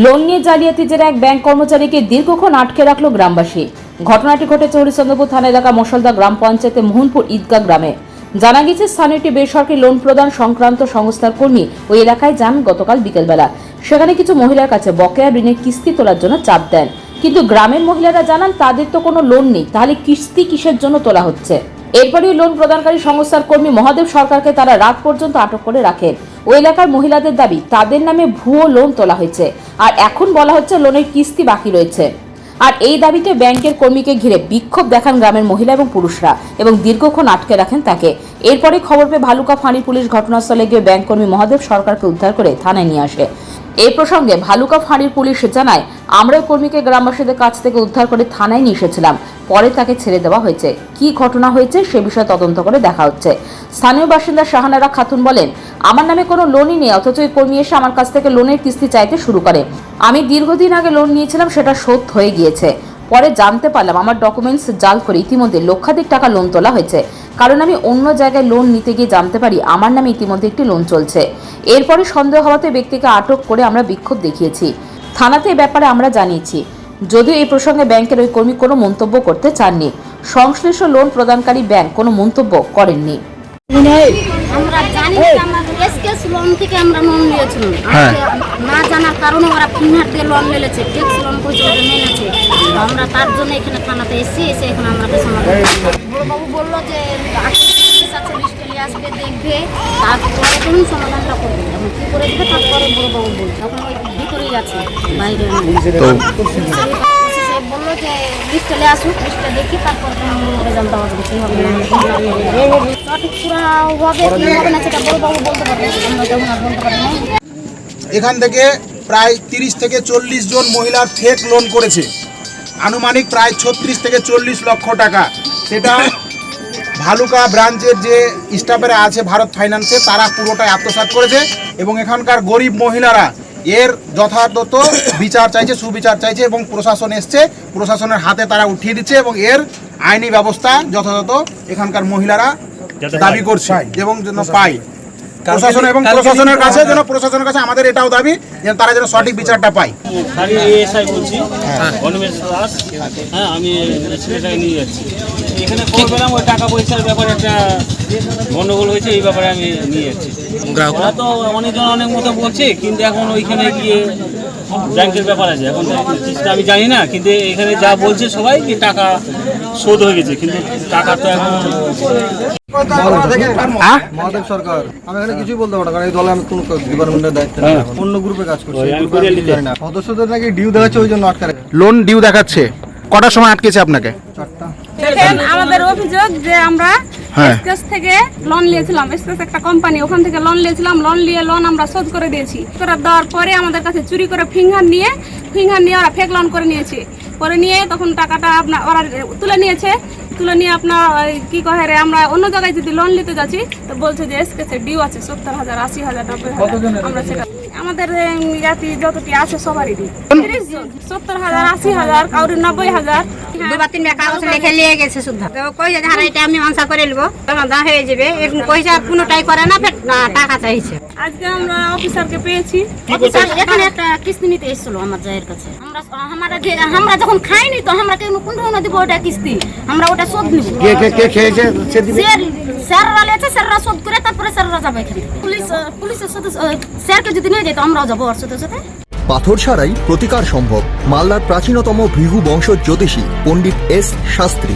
Loan নিয়ে জালিয়াতি জেরে এক ব্যাংক কর্মচারীকে দীর্ঘক্ষণ আটকে রাখল গ্রামবাসী। ঘটনাটি ঘটেছে হরিচন্দ্রপুর থানা এলাকা মশলদা গ্রাম পঞ্চায়েতে মোহনপুর ঈদগাহ গ্রামে। জানা গেছে স্থানীয় একটি বেসরকারি লোন প্রদান সংক্রান্ত সংস্থার কর্মী ওই এলাকায় যান গতকাল বিকেলবেলা। সেখানে কিছু মহিলার কাছে বকেয়া ঋণের কিস্তি তোলার জন্য চাপ দেন। কিন্তু গ্রামের মহিলারা জানান, তাদের তো কোনো লোন নেই, তাহলে কিস্তি কিসের জন্য তোলা হচ্ছে? এরপরই লোন প্রদানকারী সংস্থার কর্মী মহাদেব সরকারকে তারা রাত পর্যন্ত আটক করে রাখেন। ওই এলাকার মহিলাদের দাবি, তাদের নামে ভুয়ো লোন তোলা হয়েছে। আর এখন বলা হচ্ছে লোনের কিস্তি বাকি রয়েছে। আর এই দাবিতে ব্যাংকের কর্মীকে ঘিরে বিক্ষোভ দেখান গ্রামের মহিলা এবং পুরুষরা এবং দীর্ঘক্ষণ আটকে রাখেন তাকে। এরপরে খবর পেয়ে ভালুকা ফাঁড়ি পুলিশ ঘটনাস্থলে গিয়ে ব্যাংক কর্মী মহাদেব সরকারকে উদ্ধার করে থানায় নিয়ে আসে। এই প্রসঙ্গে ভালুকা ফাঁড়ির পুলিশ জানায়, আমরা কর্মীকে গ্রামবাসীদের কাছ থেকে উদ্ধার করে থানায় নিয়ে এসেছিলাম। পরে তাকে ছেড়ে দেওয়া হয়েছে। কি ঘটনা হয়েছে সে বিষয়ে তদন্ত করে দেখা হচ্ছে। স্থানীয় বাসিন্দা শাহানারা খাতুন বলেন, আমার নামে কোনো লোনই নেই, অথচ ওই কর্মী এসে আমার কাছ থেকে লোনের কিস্তি চাইতে শুরু করে। আমি দীর্ঘদিন আগে লোন নিয়েছিলাম, সেটা শোধ হয়ে গিয়েছে। পরে জানতে পারলাম, আমার ডকুমেন্টস জাল করে ইতিমধ্যে লক্ষাধিক টাকা লোন তোলা হয়েছে। কারণ আমি অন্য জায়গায় লোন নিতে গিয়ে জানতে পারি আমার নামে ইতিমধ্যে একটি লোন চলছে। এরপরে সন্দেহ হওয়াতে ব্যক্তিকে আটক করে আমরা বিক্ষোভ দেখিয়েছি। থানাতে এ ব্যাপারে আমরা জানিয়েছি। যদিও এই প্রসঙ্গে ব্যাংকের ওই কর্মী কোনো মন্তব্য করতে চাননি। সংশ্লিষ্ট লোন প্রদানকারী ব্যাংক কোনো মন্তব্য করেননি। আমরা জানি এসকেস লোন থেকে আমরা লোন নিয়েছিলাম। হ্যাঁ। না জানার কারণে ওরা দিয়ে লোন নিয়েছে ট্যাক্স লোন আমরা তার জন্য এখানে থানাতে এসেছি এসে এখানে আমরা সমাধান বড়বাবু বলল যে আছে লিস্টে আসবে দেখবে তারপরে তখন সমাধানটা করবে এখন কী করে দেবে? তারপরে বড়বাবু বলবে তখন ওই ভিতরেই আছে বাইরে। নেই। তো সে বলল যে লিস্টে আসুক লিস্টে দেখি তারপর রেজাল্ট হবে কী হবে সঠিক পুরা হবে কি হবে না সেটা বড়বাবু বলতে পারবে আমরা যখন আর বলতে পারি না। এখান থেকে প্রায় তিরিশ থেকে চল্লিশ জন মহিলার ফেক লোন করেছে। আনুমানিক প্রায় ছত্রিশ থেকে চল্লিশ লক্ষ টাকা। সেটা ভালুকা ব্রাঞ্চের যে স্টাফেরা আছে ভারত ফাইন্যান্সে তারা পুরোটাই আত্মসাত করেছে এবং এখানকার গরিব মহিলারা এর যথাযথ বিচার চাইছে সুবিচার চাইছে এবং প্রশাসন এসছে। প্রশাসনের হাতে তারা উঠিয়ে দিচ্ছে এবং এর আইনি ব্যবস্থা যথাযথ এখানকার মহিলারা দাবি করছে এবং জন্য পায়। প্রশাসন এবং প্রশাসনের কাছে যেন প্রশাসনের কাছে আমাদের এটাও দাবি যে তারা যেন সঠিক বিচারটা পায়। খালি এসআই বলছি। অনিমেষ দাস হ্যাঁ আমি ছেলেটাকে নিয়ে যাচ্ছি। এখানে খবর পেলাম ওই টাকা পয়সার ব্যাপারে একটা গন্ডগোল হয়েছে এই ব্যাপারে আমি নিয়ে যাচ্ছি। ওরা তো অনেকজন অনেক মতো বলছে কিন্তু এখন ওইখানে গিয়ে ব্যাংকের ব্যাপার আছে। এখন আমি জানি না কিন্তু এখানে যা বলছে সবাই কি টাকা শোধ হয়ে গেছে কিন্তু টাকা তো এখন মহাদেব সরকার আমি এখানে কিছুই বলতে পারব কারণ এই দলে আমি কোনো ডিপার্টমেন্টের দায়িত্ব অন্য গ্রুপে কাজ করছি এই গ্রুপে আমি কিছু জানি না। সদস্যদের নাকি ডিউ দেখাচ্ছে ওই জন্য আটকা লোন ডিউ দেখাচ্ছে। কটার সময় আটকেছে আপনাকে? আমাদের অভিযোগ যে আমরা হ্যাঁ। থেকে লোন নিয়েছিলাম একটা কোম্পানি ওখান থেকে লোন নিয়েছিলাম লোন নিয়ে লোন আমরা শোধ করে দিয়েছি। করে দেওয়ার পরে আমাদের কাছে চুরি করে ফিঙ্গার নিয়ে ফিঙ্গার নিয়ে ওরা ফেক লোন করে নিয়েছে। করে নিয়ে তখন টাকাটা আপনার ওরা তুলে নিয়েছে। তুলে নিয়ে আপনার কি কহে রে আমরা অন্য জায়গায় যদি লোন নিতে যাচ্ছি তো বলছে যে এসকেছে ডিউ আছে সত্তর হাজার আশি হাজার নব্বই হাজার আমরা সেটা আমাদের জাতি যতটি আছে সবারই সত্তর হাজার আশি হাজার কাউরি নব্বই হাজার। দুবার কাগজ লিখে নিয়ে গেছে শুদ্ধ। তো কই যে হারা এটা আমি আনসার করে নেব। সমাধান হয়ে যাবে। এরকম কইছে আর কোনোটাই করে না ফের টাকা চাইছে। আজকে আমরা অফিসারকে পেয়েছি। অফিসার এখানে একটা কিস্তি নিতে এসেছিল আমার জায়ের কাছে। আমরা আমরা আমরা যখন খাইনি তো আমরা কেন কোন দিব ওটা কিস্তি? আমরা ওটা শোধ নিব। কে কে কে খেয়েছে? স্যার স্যাররা লেছে স্যাররা শোধ করে তারপরে স্যাররা যাবে এখানে। পুলিশ পুলিশের সাথে স্যারকে যদি নিয়ে যেত আমরাও যাব ওর সাথে সাথে। পাথর ছাড়াই প্রতিকার সম্ভব। মালদার প্রাচীনতম ভৃহু বংশ জ্যোতিষী পণ্ডিত এস শাস্ত্রী।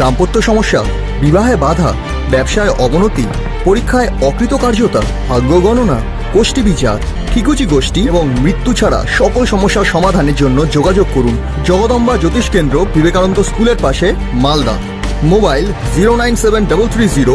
দাম্পত্য সমস্যা বিবাহে বাধা ব্যবসায় অবনতি পরীক্ষায় অকৃতকার্যতা ভাগ্য গণনা গোষ্ঠী বিচার ঠিকুচি গোষ্ঠী এবং মৃত্যু ছাড়া সকল সমস্যার সমাধানের জন্য যোগাযোগ করুন জগদম্বা জ্যোতিষ কেন্দ্র বিবেকানন্দ স্কুলের পাশে Malda. Mobile zero nine seven double three zero